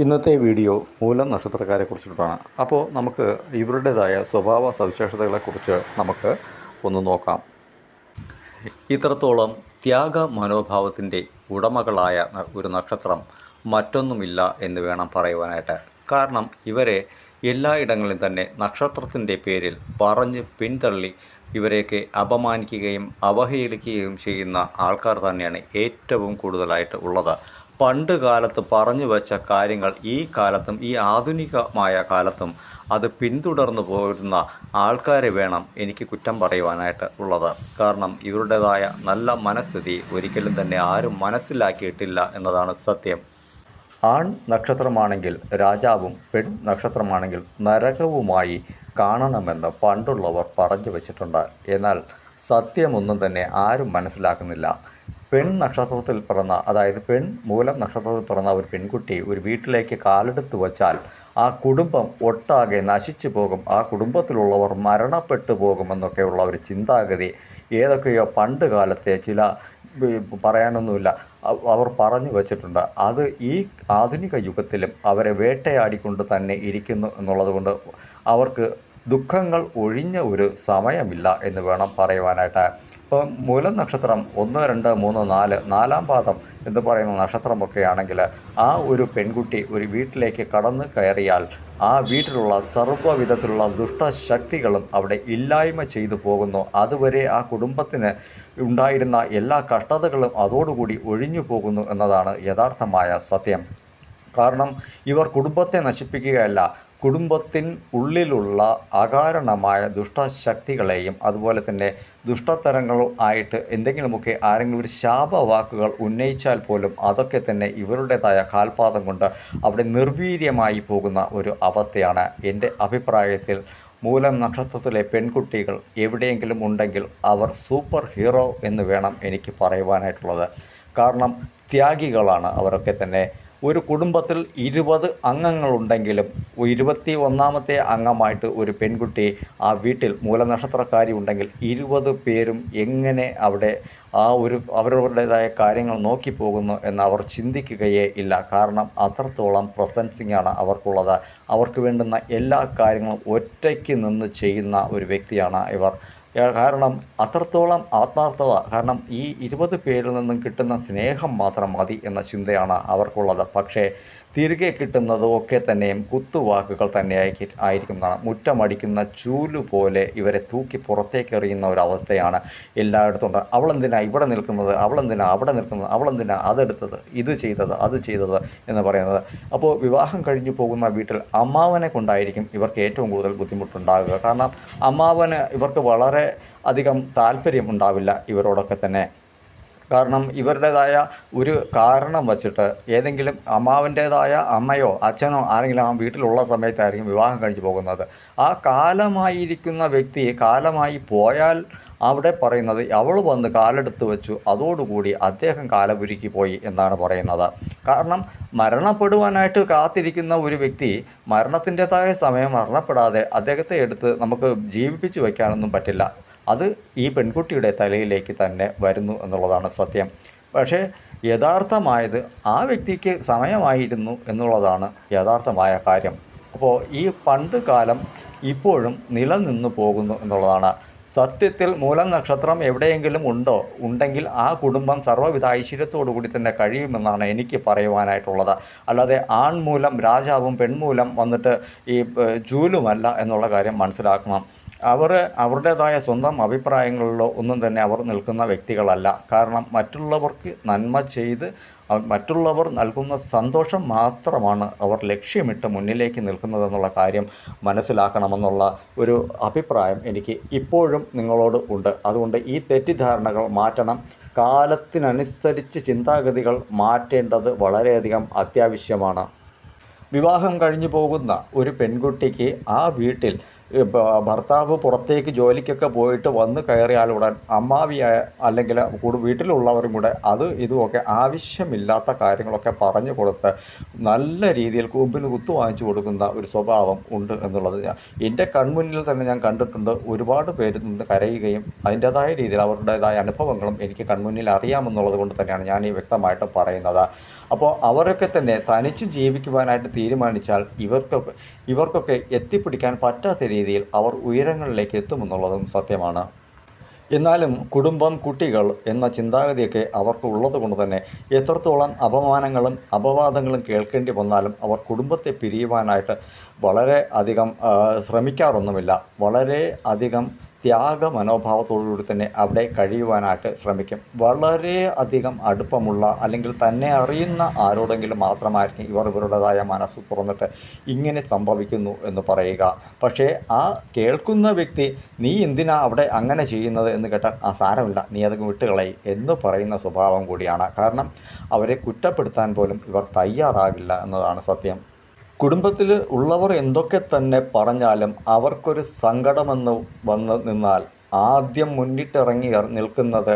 ഇന്നത്തെ വീഡിയോ മൂലം നക്ഷത്രക്കാരെ കുറിച്ചിട്ടാണ് അപ്പോൾ നമുക്ക് ഇവരുടേതായ സ്വഭാവ സവിശേഷതകളെക്കുറിച്ച് നമുക്ക് ഒന്ന് നോക്കാം. ഇത്രത്തോളം ത്യാഗ മനോഭാവത്തിന്റെ ഉടമകളായ ഒരു നക്ഷത്രം മറ്റൊന്നുമില്ല എന്ന് വേണം പറയുവാനായിട്ട്. കാരണം ഇവരെ എല്ലായിടങ്ങളിലും തന്നെ നക്ഷത്രത്തിന്റെ പേരിൽ പറഞ്ഞ് പിന്തള്ളി ഇവരെയൊക്കെ അപമാനിക്കുകയും അവഹേളിക്കുകയും ചെയ്യുന്ന ആൾക്കാർ തന്നെയാണ് ഏറ്റവും കൂടുതലായിട്ട് ഉള്ളത്. പണ്ട് കാലത്ത് പറഞ്ഞു വെച്ച കാര്യങ്ങൾ ഈ കാലത്തും ഈ ആധുനികമായ കാലത്തും അത് പിന്തുടർന്നു പോരുന്ന ആൾക്കാരെ വേണം എനിക്ക് കുറ്റം പറയുവാനായിട്ട് ഉള്ളത്. കാരണം ഇവരുടേതായ നല്ല മനസ്ഥിതി ഒരിക്കലും തന്നെ ആരും മനസ്സിലാക്കിയിട്ടില്ല എന്നതാണ് സത്യം. ആൺ നക്ഷത്രമാണെങ്കിൽ രാജാവും പെൺ നക്ഷത്രമാണെങ്കിൽ നരകവുമായി കാണണമെന്ന് പണ്ടുള്ളവർ പറഞ്ഞു വച്ചിട്ടുണ്ട്. എന്നാൽ സത്യമൊന്നും തന്നെ ആരും മനസ്സിലാക്കുന്നില്ല. പെൺ നക്ഷത്രത്തിൽ പിറന്ന അതായത് പെൺ മൂലം നക്ഷത്രത്തിൽ പിറന്ന ഒരു പെൺകുട്ടി ഒരു വീട്ടിലേക്ക് കാലെടുത്ത് വച്ചാൽ ആ കുടുംബം ഒട്ടാകെ നശിച്ചു പോകും. ആ കുടുംബത്തിലുള്ളവർ മരണപ്പെട്ടു പോകുമെന്നൊക്കെയുള്ള ഒരു ചിന്താഗതി ഏതൊക്കെയോ പണ്ട് കാലത്തെ ചില പറയാനൊന്നുമില്ല. അവർ പറഞ്ഞു വച്ചിട്ടുണ്ട്. അത് ഈ ആധുനിക യുഗത്തിലും അവരെ വേട്ടയാടിക്കൊണ്ട് തന്നെ ഇരിക്കുന്നു എന്നുള്ളതുകൊണ്ട് അവർക്ക് ദുഃഖങ്ങൾ ഒഴിഞ്ഞ ഒരു സമയമില്ല എന്ന് വേണം പറയുവാനായിട്ട്. ഇപ്പം മൂലം നക്ഷത്രം ഒന്ന് രണ്ട് മൂന്ന് നാല് നാലാം പാദം എന്ന് പറയുന്ന നക്ഷത്രമൊക്കെ ആണെങ്കിൽ ആ ഒരു പെൺകുട്ടി ഒരു വീട്ടിലേക്ക് കടന്നു കയറിയാൽ ആ വീട്ടിലുള്ള സർവവിധത്തിലുള്ള ദുഷ്ടശക്തികളും അവിടെ ഇല്ലായ്മ ചെയ്തു പോകുന്നു. അതുവരെ ആ കുടുംബത്തിന് ഉണ്ടായിരുന്ന എല്ലാ കഷ്ടതകളും അതോടുകൂടി ഒഴിഞ്ഞു പോകുന്നു എന്നതാണ് യഥാർത്ഥമായ സത്യം. കാരണം ഇവർ കുടുംബത്തെ നശിപ്പിക്കുകയല്ല കുടുംബത്തിൻ ഉള്ളിലുള്ള അകാരണമായ ദുഷ്ടശക്തികളെയും അതുപോലെ തന്നെ ദുഷ്ടത്തരങ്ങളും ആയിട്ട് എന്തെങ്കിലുമൊക്കെ ആരെങ്കിലും ഒരു ശാപവാക്കുകൾ ഉന്നയിച്ചാൽ പോലും അതൊക്കെ തന്നെ ഇവരുടേതായ കാൽപാദം കൊണ്ട് അവിടെ നിർവീര്യമായി പോകുന്ന ഒരു അവസ്ഥയാണ്. എന്റെ അഭിപ്രായത്തിൽ മൂലം നക്ഷത്രത്തിലെ പെൺകുട്ടികൾ എവിടെയെങ്കിലും ഉണ്ടെങ്കിൽ അവർ സൂപ്പർ ഹീറോ എന്ന് വേണം എനിക്ക് പറയുവാനായിട്ടുള്ളത്. കാരണം ത്യാഗികളാണ് അവരൊക്കെ തന്നെ. ഒരു കുടുംബത്തിൽ ഇരുപത് അംഗങ്ങളുണ്ടെങ്കിലും ഇരുപത്തി ഒന്നാമത്തെ അംഗമായിട്ട് ഒരു പെൺകുട്ടി ആ വീട്ടിൽ മൂലനക്ഷത്രക്കാരി ഉണ്ടെങ്കിൽ ഇരുപത് പേരും എങ്ങനെ അവിടെ ആ ഒരു അവരവരുടേതായ കാര്യങ്ങൾ നോക്കിപ്പോകുന്നു എന്ന് അവർ ചിന്തിക്കുകയേ ഇല്ല. കാരണം അത്രത്തോളം പ്രസൻസിങ്ങാണ് അവർക്കുള്ളത്. അവർക്ക് വേണ്ടുന്ന എല്ലാ കാര്യങ്ങളും ഒറ്റയ്ക്ക് നിന്ന് ചെയ്യുന്ന ഒരു വ്യക്തിയാണ് ഇവർ. കാരണം അത്രത്തോളം ആത്മാർത്ഥത കാരണം ഈ ഇരുപത് പേരിൽ നിന്നും കിട്ടുന്ന സ്നേഹം മാത്രം മതി എന്ന ചിന്തയാണ് അവർക്കുള്ളത്. പക്ഷേ തിരികെ കിട്ടുന്നത് ഒക്കെ തന്നെയും കുത്തുവാക്കുകൾ തന്നെ ആയിരിക്കും ആയിരിക്കുന്നതാണ്. മുറ്റമടിക്കുന്ന ചൂലു പോലെ ഇവരെ തൂക്കി പുറത്തേക്ക് എറിയുന്ന ഒരവസ്ഥയാണ് എല്ലായിടത്തും ഉണ്ട് അവളെന്തിനാ ഇവിടെ നിൽക്കുന്നത്? അവളെന്തിനാ അവിടെ നിൽക്കുന്നത്? അവളെന്തിനാ അതെടുത്തത്? ഇത് ചെയ്തത്? അത് ചെയ്തത്? എന്ന് പറയുന്നത്. അപ്പോൾ വിവാഹം കഴിഞ്ഞു പോകുന്ന വീട്ടിൽ അമ്മാവനെ കൊണ്ടായിരിക്കും ഇവർക്ക് ഏറ്റവും കൂടുതൽ ബുദ്ധിമുട്ടുണ്ടാകുക കാരണം അമ്മാവന് ഇവർക്ക് വളരെ അധികം താല്പര്യം ഉണ്ടാവില്ല ഇവരോടൊക്കെ തന്നെ. കാരണം ഇവരുടേതായ ഒരു കാരണം വച്ചിട്ട് ഏതെങ്കിലും അമ്മാവന്റേതായ അമ്മയോ അച്ഛനോ ആരെങ്കിലും ആ വീട്ടിലുള്ള സമയത്തായിരിക്കും വിവാഹം കഴിച്ചു പോകുന്നത്. ആ കാലമായിരിക്കുന്ന വ്യക്തി കാലമായി പോയാൽ അവിടെ പറയുന്നത് അവൾ വന്ന് കാലെടുത്ത് വെച്ചു അതോടുകൂടി അദ്ദേഹം കാലപുരുക്കി പോയി എന്നാണ് പറയുന്നത്. കാരണം മരണപ്പെടുവാനായിട്ട് കാത്തിരിക്കുന്ന ഒരു വ്യക്തി മരണത്തിന്റെതായ സമയം മരണപ്പെടാതെ അദ്ദേഹത്തെ എടുത്ത് നമുക്ക് ജീവിപ്പിച്ച് വയ്ക്കാനൊന്നും പറ്റില്ല. അത് ഈ പെൺകുട്ടിയുടെ തലയിലേക്ക് തന്നെ വരുന്നു എന്നുള്ളതാണ് സത്യം. പക്ഷേ യഥാർത്ഥമായത് ആ വ്യക്തിക്ക് സമയമായിരുന്നു എന്നുള്ളതാണ് യഥാർത്ഥമായ കാര്യം. അപ്പോൾ ഈ പണ്ട് കാലം ഇപ്പോഴും നിലനിന്നു പോകുന്നു എന്നുള്ളതാണ്. സത്യത്തിൽ മൂലം നക്ഷത്രം എവിടെയെങ്കിലും ഉണ്ടോ? ഉണ്ടെങ്കിൽ ആ കുടുംബം സർവവിധ ഐശ്വര്യത്തോടു കൂടി തന്നെ കഴിയുമെന്നാണ് എനിക്ക് പറയുവാനായിട്ടുള്ളത്. അല്ലാതെ ആൺമൂലം രാജാവും പെൺമൂലം വന്നിട്ട് ഈ ജൂലുമല്ല എന്നുള്ള കാര്യം മനസ്സിലാക്കണം. അവർ അവരുടേതായ സ്വന്തം അഭിപ്രായങ്ങളിലോ ഒന്നും തന്നെ അവർ നിൽക്കുന്ന വ്യക്തികളല്ല. കാരണം മറ്റുള്ളവർക്ക് നന്മ ചെയ്ത് മറ്റുള്ളവർ നൽകുന്ന സന്തോഷം മാത്രമാണ് അവർ ലക്ഷ്യമിട്ട് മുന്നിലേക്ക് നിൽക്കുന്നതെന്നുള്ള കാര്യം മനസ്സിലാക്കണമെന്നുള്ള ഒരു അഭിപ്രായം എനിക്ക് ഇപ്പോഴും നിങ്ങളോട് ഉണ്ട്. അതുകൊണ്ട് ഈ തെറ്റിദ്ധാരണകൾ മാറ്റണം. കാലത്തിനനുസരിച്ച് ചിന്താഗതികൾ മാറ്റേണ്ടത് വളരെയധികം അത്യാവശ്യമാണ്. വിവാഹം കഴിഞ്ഞു പോകുന്ന ഒരു പെൺകുട്ടിക്ക് ആ വീട്ടിൽ ഭർത്താവ് പുറത്തേക്ക് ജോലിക്കൊക്കെ പോയിട്ട് വന്ന് കയറിയാലുടൻ അമ്മാവിയായ അല്ലെങ്കിൽ കൂടെ വീട്ടിലുള്ളവരും കൂടെ അത് ഇതുമൊക്കെ ആവശ്യമില്ലാത്ത കാര്യങ്ങളൊക്കെ പറഞ്ഞു കൊടുത്ത് നല്ല രീതിയിൽ കൂമ്പിന് കുത്തു വാങ്ങിച്ചു കൊടുക്കുന്ന ഒരു സ്വഭാവം ഉണ്ട് എന്നുള്ളത് ഞാൻ എന്റെ കൺമുന്നിൽ തന്നെ ഞാൻ കണ്ടിട്ടുണ്ട്. ഒരുപാട് പേര് നിന്ന് കരയുകയും അതിന്റേതായ രീതിയിൽ അവരുടേതായ അനുഭവങ്ങളും എനിക്ക് കൺമുന്നിൽ അറിയാമെന്നുള്ളത് കൊണ്ട് തന്നെയാണ് ഞാൻ ഈ വ്യക്തമായിട്ട് പറയുന്നത്. അപ്പോൾ അവരൊക്കെ തന്നെ തനിച്ച് ജീവിക്കുവാനായിട്ട് തീരുമാനിച്ചാൽ ഇവർക്കൊക്കെ ഇവർക്കൊക്കെ എത്തിപ്പിടിക്കാൻ പറ്റാത്ത രീതിയിൽ അവർ ഉയരങ്ങളിലേക്ക് എത്തുമെന്നുള്ളതും സത്യമാണ്. എന്നാലും കുടുംബം കുട്ടികൾ എന്ന ചിന്താഗതിയൊക്കെ അവർക്ക് ഉള്ളത് കൊണ്ട് തന്നെ എത്രത്തോളം അപമാനങ്ങളും അപവാദങ്ങളും കേൾക്കേണ്ടി വന്നാലും അവർ കുടുംബത്തെ പിരിയുവാനായിട്ട് വളരെ അധികം ശ്രമിക്കാറൊന്നുമില്ല. വളരെ അധികം ത്യാഗ മനോഭാവത്തോടുകൂടി തന്നെ അവിടെ കഴിയുവാനായിട്ട് ശ്രമിക്കും. വളരെ അധികം അടുപ്പമുള്ള അല്ലെങ്കിൽ തന്നെ അറിയുന്ന ആരോടെങ്കിലും മാത്രമായിരിക്കും ഇവർ ഇവരുടേതായ മനസ്സ് തുറന്നിട്ട് ഇങ്ങനെ സംഭവിക്കുന്നു എന്ന് പറയുക. പക്ഷേ ആ കേൾക്കുന്ന വ്യക്തി നീ എന്തിനാ അവിടെ അങ്ങനെ ചെയ്യുന്നത്? എന്ന് കേട്ടാൽ ആ സാരമില്ല നീ അതങ്ങ് വിട്ടുകളയി എന്ന് പറയുന്ന സ്വഭാവം കൂടിയാണ്. കാരണം അവരെ കുറ്റപ്പെടുത്താൻ പോലും ഇവർ തയ്യാറാകില്ല എന്നതാണ് സത്യം. കുടുംബത്തിൽ ഉള്ളവർ എന്തൊക്കെ തന്നെ പറഞ്ഞാലും അവർക്കൊരു സങ്കടമെന്ന് വന്ന് നിന്നാൽ ആദ്യം മുന്നിട്ടിറങ്ങി നിൽക്കുന്നത്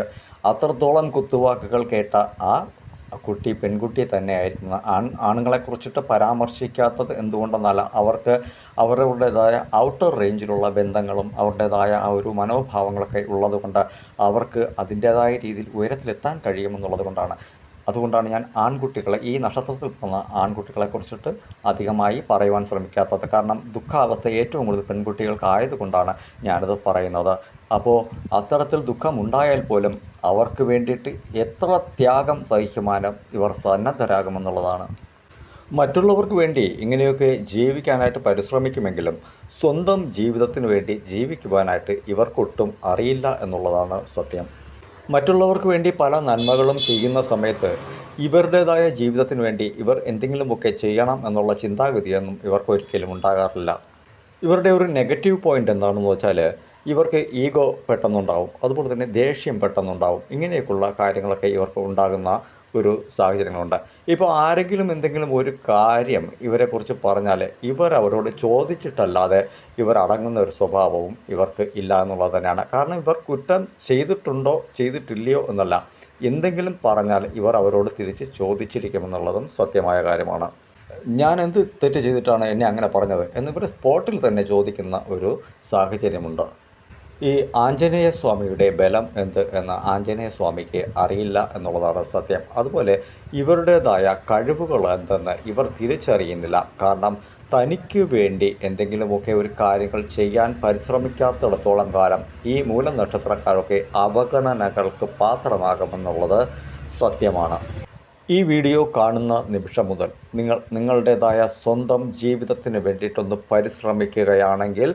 അത്രത്തോളം കുത്തുവാക്കുകൾ കേട്ട ആ കുട്ടി പെൺകുട്ടി തന്നെയായിരിക്കും. ആൺ ആണുങ്ങളെക്കുറിച്ചിട്ട് പരാമർശിക്കാത്തത് എന്തുകൊണ്ടെന്നല്ല അവർക്ക് അവരുടേതായ ഔട്ടർ റേഞ്ചിലുള്ള ബന്ധങ്ങളും അവരുടേതായ ആ ഒരു മനോഭാവങ്ങളൊക്കെ ഉള്ളതുകൊണ്ട് അവർക്ക് അതിന്റേതായ രീതിയിൽ ഉയരത്തിലെത്താൻ കഴിയുമെന്നുള്ളത് കൊണ്ടാണ്. അതുകൊണ്ടാണ് ഞാൻ ആൺകുട്ടികളെ ഈ നക്ഷത്രത്തിൽ പിറന്ന ആൺകുട്ടികളെ കുറിച്ചിട്ട് അധികമായി പറയുവാൻ ശ്രമിക്കാത്തത്. കാരണം ദുഃഖാവസ്ഥ ഏറ്റവും കൂടുതൽ പെൺകുട്ടികൾക്കായതുകൊണ്ടാണ് ഞാനത് പറയുന്നത്. അപ്പോൾ അത്തരത്തിൽ ദുഃഖമുണ്ടായാൽ പോലും അവർക്ക് വേണ്ടിയിട്ട് എത്ര ത്യാഗം സഹിക്കുവാനും ഇവർ സന്നദ്ധരാകുമെന്നുള്ളതാണ്. മറ്റുള്ളവർക്ക് വേണ്ടി ഇങ്ങനെയൊക്കെ ജീവിക്കാനായിട്ട് പരിശ്രമിക്കുമെങ്കിലും സ്വന്തം ജീവിതത്തിന് വേണ്ടി ജീവിക്കുവാനായിട്ട് ഇവർക്കൊട്ടും അറിയില്ല എന്നുള്ളതാണ് സത്യം. മറ്റുള്ളവർക്ക് വേണ്ടി പല നന്മകളും ചെയ്യുന്ന സമയത്ത് ഇവരുടേതായ ജീവിതത്തിന് വേണ്ടി ഇവർ എന്തെങ്കിലുമൊക്കെ ചെയ്യണം എന്നുള്ള ചിന്താഗതിയൊന്നും ഇവർക്ക് ഒരിക്കലും ഉണ്ടാകാറില്ല. ഇവരുടെ ഒരു നെഗറ്റീവ് പോയിന്റ് എന്താണെന്ന് വെച്ചാൽ ഇവർക്ക് ഈഗോ പെട്ടെന്നുണ്ടാവും. അതുപോലെ തന്നെ ദേഷ്യം പെട്ടെന്നുണ്ടാവും. ഇങ്ങനെയൊക്കെയുള്ള കാര്യങ്ങളൊക്കെ ഇവർക്ക് ഉണ്ടാകുന്ന ഒരു സാഹചര്യങ്ങളുണ്ട്. ഇപ്പോൾ ആരെങ്കിലും എന്തെങ്കിലും ഒരു കാര്യം ഇവരെക്കുറിച്ച് പറഞ്ഞാൽ ഇവർ അവരോട് ചോദിച്ചിട്ടല്ലാതെ ഇവർ അടങ്ങുന്ന ഒരു സ്വഭാവവും ഇവർക്ക് ഇല്ല എന്നുള്ളത് തന്നെയാണ്. കാരണം ഇവർ കുറ്റം ചെയ്തിട്ടുണ്ടോ ചെയ്തിട്ടില്ലയോ എന്നല്ല. എന്തെങ്കിലും പറഞ്ഞാൽ ഇവർ അവരോട് തിരിച്ച് ചോദിച്ചിരിക്കുമെന്നുള്ളതും സത്യമായ കാര്യമാണ്. ഞാൻ എന്ത് തെറ്റ് ചെയ്തിട്ടാണ് എന്നെ അങ്ങനെ പറഞ്ഞത്? എന്നിവർ സ്പോട്ടിൽ തന്നെ ചോദിക്കുന്ന ഒരു സാഹചര്യമുണ്ട്. ഈ ആഞ്ജനേയ സ്വാമിയുടെ ബലം എന്ത് എന്ന് ആഞ്ജനേയ സ്വാമിക്ക് അറിയില്ല എന്നുള്ളതാണ് സത്യം. അതുപോലെ ഇവരുടേതായ കഴിവുകൾ എന്തെന്ന് ഇവർ തിരിച്ചറിയുന്നില്ല. കാരണം തനിക്ക് വേണ്ടി എന്തെങ്കിലുമൊക്കെ ഒരു കാര്യങ്ങൾ ചെയ്യാൻ പരിശ്രമിക്കാത്തിടത്തോളം കാലം ഈ മൂലനക്ഷത്രക്കാരൊക്കെ അവഗണനകൾക്ക് പാത്രമാകുമെന്നുള്ളത് സത്യമാണ്. ഈ വീഡിയോ കാണുന്ന നിമിഷം മുതൽ നിങ്ങൾ നിങ്ങളുടേതായ സ്വന്തം ജീവിതത്തിന് വേണ്ടിയിട്ടൊന്ന് പരിശ്രമിക്കുകയാണെങ്കിൽ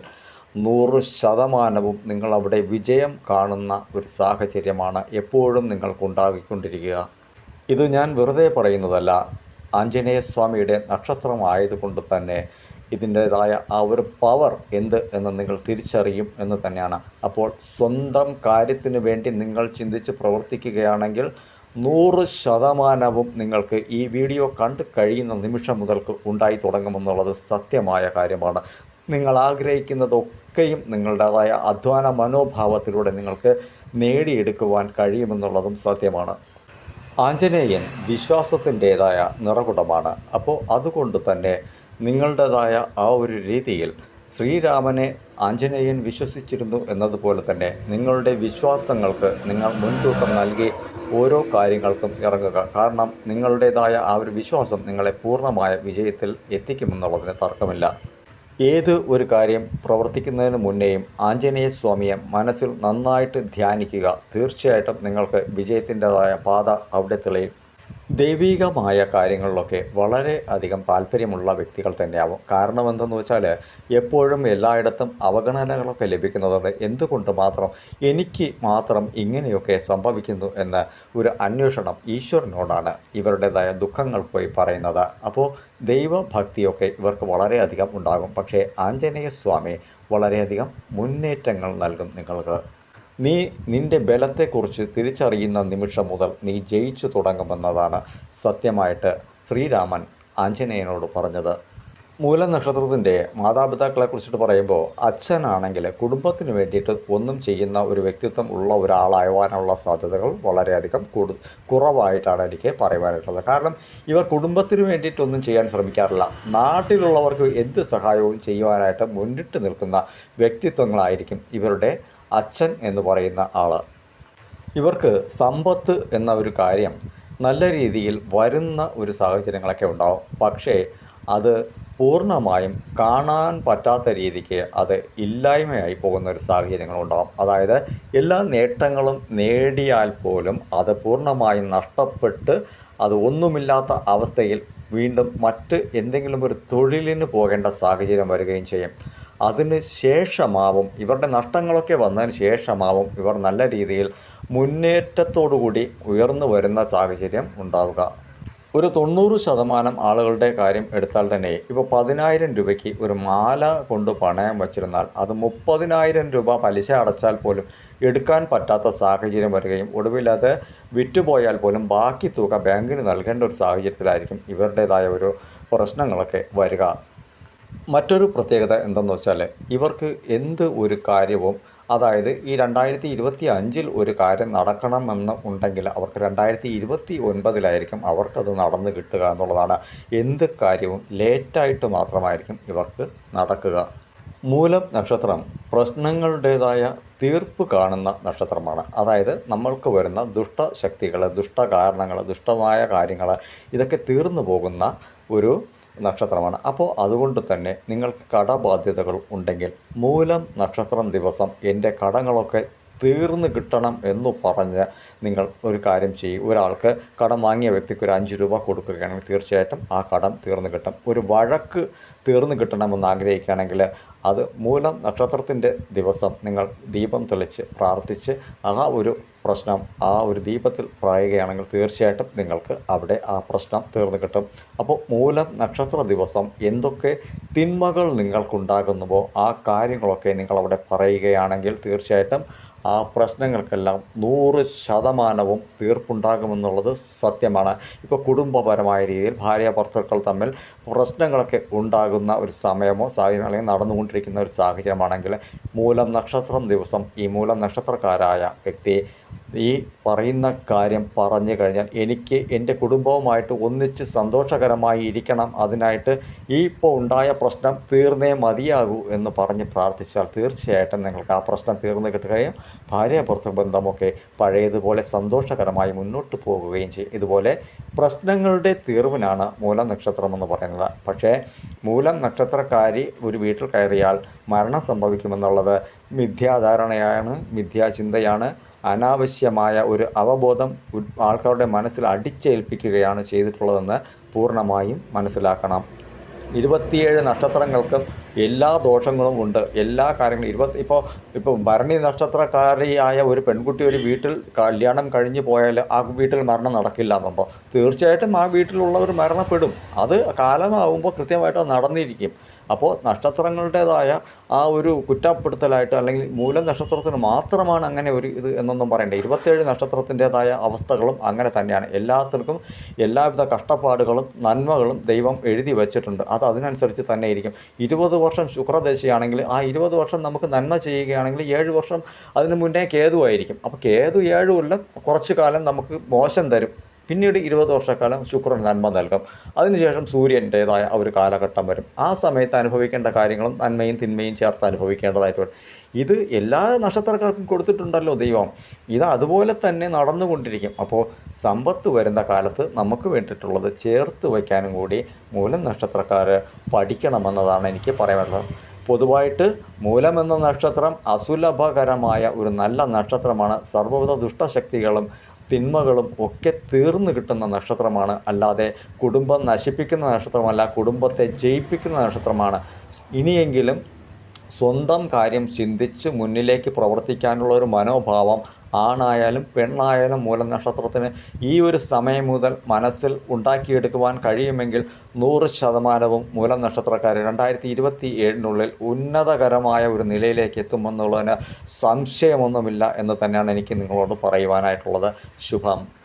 നൂറ് ശതമാനവും നിങ്ങളവിടെ വിജയം കാണുന്ന ഒരു സാഹചര്യമാണ് എപ്പോഴും നിങ്ങൾക്കുണ്ടാകിക്കൊണ്ടിരിക്കുക. ഇത് ഞാൻ വെറുതെ പറയുന്നതല്ല. ആഞ്ജനേയ സ്വാമിയുടെ നക്ഷത്രമായതുകൊണ്ട് തന്നെ ഇതിന്റേതായ ആ ഒരു പവർ എന്ത് എന്ന് നിങ്ങൾ തിരിച്ചറിയും എന്ന് തന്നെയാണ്. അപ്പോൾ സ്വന്തം കാര്യത്തിന് വേണ്ടി നിങ്ങൾ ചിന്തിച്ച് പ്രവർത്തിക്കുകയാണെങ്കിൽ നൂറ് ശതമാനവും നിങ്ങൾക്ക് ഈ വീഡിയോ കണ്ടു കഴിയുന്ന നിമിഷം മുതൽക്ക് ഉണ്ടായി തുടങ്ങുമെന്നുള്ളത് സത്യമായ കാര്യമാണ്. നിങ്ങൾ ആഗ്രഹിക്കുന്നതൊക്കെയും നിങ്ങളുടേതായ അധ്വാന മനോഭാവത്തിലൂടെ നിങ്ങൾക്ക് നേടിയെടുക്കുവാൻ കഴിയുമെന്നുള്ളതും സത്യമാണ്. ആഞ്ജനേയൻ വിശ്വാസത്തിന്റേതായ നിറകുടമാണ്. അപ്പോൾ അതുകൊണ്ട് തന്നെ നിങ്ങളുടേതായ ആ ഒരു രീതിയിൽ ശ്രീരാമനെ ആഞ്ജനേയൻ വിശ്വസിച്ചിരുന്നു എന്നതുപോലെ തന്നെ നിങ്ങളുടെ വിശ്വാസങ്ങൾക്ക് നിങ്ങൾ മുൻതൂക്കം നൽകി ഓരോ കാര്യങ്ങൾക്കും ഇറങ്ങുക. കാരണം നിങ്ങളുടേതായ ആ ഒരു വിശ്വാസം നിങ്ങളെ പൂർണമായ വിജയത്തിൽ എത്തിക്കുമെന്നുള്ളതിന് തർക്കമില്ല. ഏത് ഒരു കാര്യം പ്രവർത്തിക്കുന്നതിന് മുന്നേയും ആഞ്ജനേയ സ്വാമിയെ മനസ്സിൽ നന്നായിട്ട് ധ്യാനിക്കുക തീർച്ചയായിട്ടും നിങ്ങൾക്ക് വിജയത്തിന്റെതായ പാത അവിടെ തെളിയും. ദൈവികമായ കാര്യങ്ങളിലൊക്കെ വളരെ അധികം താല്പര്യമുള്ള വ്യക്തികൾ തന്നെയാവും. കാരണം എന്തെന്ന് വെച്ചാൽ എപ്പോഴും എല്ലായിടത്തും അവഗണനകളൊക്കെ ലഭിക്കുന്നതുകൊണ്ട് എന്തുകൊണ്ട് മാത്രം എനിക്ക് മാത്രം ഇങ്ങനെയൊക്കെ സംഭവിക്കുന്നു എന്ന ഒരു അന്വേഷണം ഈശ്വരനോടാണ് ഇവരുടേതായ ദുഃഖങ്ങൾ പോയി പറയുന്നത്. അപ്പോൾ ദൈവഭക്തിയൊക്കെ ഇവർക്ക് വളരെയധികം ഉണ്ടാകും. പക്ഷേ ആഞ്ജനേയ സ്വാമി വളരെയധികം മുന്നേറ്റങ്ങൾ നൽകും നിങ്ങൾക്ക്. നീ നിന്റെ ബലത്തെക്കുറിച്ച് തിരിച്ചറിയുന്ന നിമിഷം മുതൽ നീ ജയിച്ചു തുടങ്ങുമെന്നതാണ് സത്യമായിട്ട് ശ്രീരാമൻ ആഞ്ജനേയനോട് പറഞ്ഞത്. മൂലനക്ഷത്രത്തിന്റെ മാതാപിതാക്കളെ കുറിച്ചിട്ട് പറയുമ്പോൾ അച്ഛനാണെങ്കിൽ കുടുംബത്തിന് വേണ്ടിയിട്ട് ഒന്നും ചെയ്യുന്ന ഒരു വ്യക്തിത്വം ഉള്ള ഒരാളാവാനുള്ള സാധ്യതകൾ വളരെയധികം കൂടു കുറവായിട്ടാണ് എനിക്ക് പറയുവാനായിട്ടുള്ളത്. കാരണം ഇവർ കുടുംബത്തിന് വേണ്ടിയിട്ടൊന്നും ചെയ്യാൻ ശ്രമിക്കാറില്ല. നാട്ടിലുള്ളവർക്ക് എന്ത് സഹായവും ചെയ്യുവാനായിട്ട് മുന്നിട്ട് നിൽക്കുന്ന വ്യക്തിത്വങ്ങളായിരിക്കും ഇവരുടെ അച്ഛൻ എന്ന് പറയുന്ന ആൾ ഇവർക്ക് സമ്പത്ത് എന്ന ഒരു കാര്യം നല്ല രീതിയിൽ വരുന്ന ഒരു സാഹചര്യങ്ങളൊക്കെ ഉണ്ടാവും. പക്ഷേ അത് പൂർണമായും കാണാൻ പറ്റാത്ത രീതിക്ക് അത് ഇല്ലായ്മയായി പോകുന്ന ഒരു സാഹചര്യങ്ങളുണ്ടാകും അതായത് എല്ലാ നേട്ടങ്ങളും നേടിയാൽ പോലും അത് പൂർണമായും നഷ്ടപ്പെട്ട് അത് ഒന്നുമില്ലാത്ത അവസ്ഥയിൽ വീണ്ടും മറ്റ് എന്തെങ്കിലും ഒരു തൊഴിലിന് പോകേണ്ട സാഹചര്യം വരികയും ചെയ്യും. അതിന് ശേഷമാവും ഇവരുടെ നഷ്ടങ്ങളൊക്കെ വന്നതിന് ശേഷമാവും ഇവർ നല്ല രീതിയിൽ മുന്നേറ്റത്തോടുകൂടി ഉയർന്നു വരുന്ന സാഹചര്യം ഉണ്ടാവുക. ഒരു തൊണ്ണൂറ് ശതമാനം ആളുകളുടെ കാര്യം എടുത്താൽ തന്നെ ഇപ്പോൾ പതിനായിരം രൂപയ്ക്ക് ഒരു മാല കൊണ്ട് പണയം വച്ചിരുന്നാൽ അത് മുപ്പതിനായിരം രൂപ പലിശ അടച്ചാൽ പോലും എടുക്കാൻ പറ്റാത്ത സാഹചര്യം വരികയും ഒടുവിൽ അത് വിറ്റുപോയാൽ പോലും ബാക്കി തുക ബാങ്കിന് നൽകേണ്ട ഒരു സാഹചര്യത്തിലായിരിക്കും ഇവരുടേതായ ഒരു പ്രശ്നങ്ങളൊക്കെ വരിക. മറ്റൊരു പ്രത്യേകത എന്തെന്ന് വെച്ചാൽ ഇവർക്ക് എന്ത് ഒരു കാര്യവും അതായത് ഈ രണ്ടായിരത്തി ഇരുപത്തി അഞ്ചിൽ ഒരു കാര്യം നടക്കണമെന്ന് ഉണ്ടെങ്കിൽ അവർക്ക് രണ്ടായിരത്തി ഇരുപത്തി ഒൻപതിലായിരിക്കും അവർക്കത് നടന്നു കിട്ടുക എന്നുള്ളതാണ്. എന്ത് കാര്യവും ലേറ്റായിട്ട് മാത്രമായിരിക്കും ഇവർക്ക് നടക്കുക. മൂലം നക്ഷത്രം പ്രശ്നങ്ങളുടേതായ തീർപ്പ് കാണുന്ന നക്ഷത്രമാണ്. അതായത് നമ്മൾക്ക് വരുന്ന ദുഷ്ടശക്തികൾ ദുഷ്ടകാരണങ്ങൾ ദുഷ്ടമായ കാര്യങ്ങൾ ഇതൊക്കെ തീർന്നു പോകുന്ന ഒരു നക്ഷത്രമാണ്. അപ്പോൾ അതുകൊണ്ട് തന്നെ നിങ്ങൾക്ക് കടബാധ്യതകൾ ഉണ്ടെങ്കിൽ മൂലം നക്ഷത്രം ദിവസം എന്റെ കടങ്ങളൊക്കെ തീർന്നു കിട്ടണം എന്ന് പറഞ്ഞ് നിങ്ങൾ ഒരു കാര്യം ചെയ്യും. ഒരാൾക്ക് കടം വാങ്ങിയ വ്യക്തിക്ക് ഒരു അഞ്ച് രൂപ കൊടുക്കുകയാണെങ്കിൽ തീർച്ചയായിട്ടും ആ കടം തീർന്നു കിട്ടും. ഒരു വഴക്ക് തീർന്നു കിട്ടണമെന്ന് ആഗ്രഹിക്കുകയാണെങ്കിൽ അത് മൂലം നക്ഷത്രത്തിന്റെ ദിവസം നിങ്ങൾ ദീപം തെളിച്ച് പ്രാർത്ഥിച്ച് ആ ഒരു പ്രശ്നം ആ ഒരു ദീപത്തിൽ പറയുകയാണെങ്കിൽ തീർച്ചയായിട്ടും നിങ്ങൾക്ക് അവിടെ ആ പ്രശ്നം തീർന്നു കിട്ടും. അപ്പോൾ മൂലം നക്ഷത്ര ദിവസം എന്തൊക്കെ തിന്മകൾ നിങ്ങൾക്കുണ്ടാകുന്നുവോ ആ കാര്യങ്ങളൊക്കെ നിങ്ങളവിടെ പറയുകയാണെങ്കിൽ തീർച്ചയായിട്ടും ആ പ്രശ്നങ്ങൾക്കെല്ലാം നൂറ് ശതമാനവും തീർപ്പുണ്ടാകുമെന്നുള്ളത് സത്യമാണ്. ഇപ്പോൾ കുടുംബപരമായ രീതിയിൽ ഭാര്യ ഭർത്താക്കൾ തമ്മിൽ പ്രശ്നങ്ങളൊക്കെ ഉണ്ടാകുന്ന ഒരു സമയമോ സാഹചര്യം അല്ലെങ്കിൽ നടന്നുകൊണ്ടിരിക്കുന്ന ഒരു സാഹചര്യമാണെങ്കിൽ മൂലം നക്ഷത്രം ദിവസം ഈ മൂലം നക്ഷത്രക്കാരായ വ്യക്തി ഈ പറയുന്ന കാര്യം പറഞ്ഞു കഴിഞ്ഞാൽ എനിക്ക് എന്റെ കുടുംബവുമായിട്ട് ഒന്നിച്ച് സന്തോഷകരമായി ഇരിക്കണം. അതിനായിട്ട് ഈ ഇപ്പോൾ ഉണ്ടായ പ്രശ്നം തീർന്നേ മതിയാകൂ എന്ന് പറഞ്ഞ് പ്രാർത്ഥിച്ചാൽ തീർച്ചയായിട്ടും നിങ്ങൾക്ക് ആ പ്രശ്നം തീർന്നു കിട്ടുകയും ഭാര്യ ഭർത്തൃ ബന്ധമൊക്കെ പഴയതുപോലെ സന്തോഷകരമായി മുന്നോട്ട് പോകുകയും ചെയ്യും. ഇതുപോലെ പ്രശ്നങ്ങളുടെ തീർവിനാണ് മൂലം നക്ഷത്രം എന്ന് പറയുന്നത്. പക്ഷേ മൂലം നക്ഷത്രക്കാരി ഒരു വീട്ടിൽ കയറിയാൽ മരണം സംഭവിക്കുമെന്നുള്ളത് മിഥ്യാധാരണയാണ് മിഥ്യാചിന്തയാണ്. അനാവശ്യമായ ഒരു അവബോധം ആൾക്കാരുടെ മനസ്സിൽ അടിച്ചേൽപ്പിക്കുകയാണ് ചെയ്തിട്ടുള്ളതെന്ന് പൂർണമായും മനസ്സിലാക്കണം. ഇരുപത്തിയേഴ് നക്ഷത്രങ്ങൾക്കും എല്ലാ ദോഷങ്ങളും ഉണ്ട്. എല്ലാ കാര്യങ്ങളും ഇരുപത്തി ഇപ്പോൾ ഇപ്പോൾ ഭരണി നക്ഷത്രക്കാരിയായ ഒരു പെൺകുട്ടി ഒരു വീട്ടിൽ കല്യാണം കഴിഞ്ഞ് പോയാൽ ആ വീട്ടിൽ മരണം നടക്കില്ല എന്നുണ്ടോ? തീർച്ചയായിട്ടും ആ വീട്ടിലുള്ളവർ മരണപ്പെടും. അത് കാലമാവുമ്പോൾ കൃത്യമായിട്ട് നടന്നിരിക്കും. അപ്പോൾ നക്ഷത്രങ്ങളുടേതായ ആ ഒരു കുറ്റപ്പെടുത്തലായിട്ട് അല്ലെങ്കിൽ മൂല നക്ഷത്രത്തിന് മാത്രമാണ് അങ്ങനെ ഒരു ഇത് എന്നൊന്നും പറയണ്ട. ഇരുപത്തേഴ് നക്ഷത്രത്തിന്റെതായ അവസ്ഥകളും അങ്ങനെ തന്നെയാണ്. എല്ലാത്തിനും എല്ലാവിധ കഷ്ടപ്പാടുകളും നന്മകളും ദൈവം എഴുതി വെച്ചിട്ടുണ്ട്. അത് അതിനനുസരിച്ച് തന്നെ ഇരിക്കും. ഇരുപത് വർഷം ശുക്രദശയാണെങ്കിൽ ആ ഇരുപത് വർഷം നമുക്ക് നന്മ ചെയ്യുകയാണെങ്കിൽ ഏഴ് വർഷം അതിന് മുന്നേ കേതുവായിരിക്കും അപ്പോൾ കേതു ഏഴുമല്ല കുറച്ച് കാലം നമുക്ക് മോശം തരും. പിന്നീട് ഇരുപത് വർഷക്കാലം ശുക്രൻ നന്മ നൽകും. അതിനുശേഷം സൂര്യന്റേതായ ഒരു കാലഘട്ടം വരും. ആ സമയത്ത് അനുഭവിക്കേണ്ട കാര്യങ്ങളും നന്മയും തിന്മയും ചേർത്ത് അനുഭവിക്കേണ്ടതായിട്ട് വരും ഇത് എല്ലാ നക്ഷത്രക്കാർക്കും കൊടുത്തിട്ടുണ്ടല്ലോ ദൈവം. ഇത് അതുപോലെ തന്നെ നടന്നുകൊണ്ടിരിക്കും. അപ്പോൾ സമ്പത്ത് വരുന്ന കാലത്ത് നമുക്ക് വേണ്ടിയിട്ടുള്ളത് ചേർത്ത് വയ്ക്കാനും കൂടി മൂലം നക്ഷത്രക്കാർ പഠിക്കണമെന്നതാണ് എനിക്ക് പറയാനുള്ളത്. പൊതുവായിട്ട് മൂലമെന്ന നക്ഷത്രം അസുലഭകരമായ ഒരു നല്ല നക്ഷത്രമാണ്. സർവവിധ ദുഷ്ടശക്തികളും തിന്മകളും ഒക്കെ തീർന്നു കിട്ടുന്ന നക്ഷത്രമാണ്. അല്ലാതെ കുടുംബം നശിപ്പിക്കുന്ന നക്ഷത്രമല്ല കുടുംബത്തെ ജയിപ്പിക്കുന്ന നക്ഷത്രമാണ്. ഇനിയെങ്കിലും സ്വന്തം കാര്യം ചിന്തിച്ച് മുന്നിലേക്ക് പ്രവർത്തിക്കാനുള്ള ഒരു മനോഭാവം ആണായാലും പെണ്ണായാലും മൂലം നക്ഷത്രത്തിന് ഈ ഒരു സമയം മുതൽ മനസ്സിൽ ഉണ്ടാക്കിയെടുക്കുവാൻ കഴിയുമെങ്കിൽ നൂറ് ശതമാനവും മൂലം നക്ഷത്രക്കാർ രണ്ടായിരത്തി ഇരുപത്തി ഏഴിനുള്ളിൽ ഉന്നതകരമായ ഒരു നിലയിലേക്ക് എത്തുമെന്നുള്ളതിന് സംശയമൊന്നുമില്ല എന്ന് തന്നെയാണ് എനിക്ക് നിങ്ങളോട് പറയുവാനായിട്ടുള്ളത്. ശുഭം.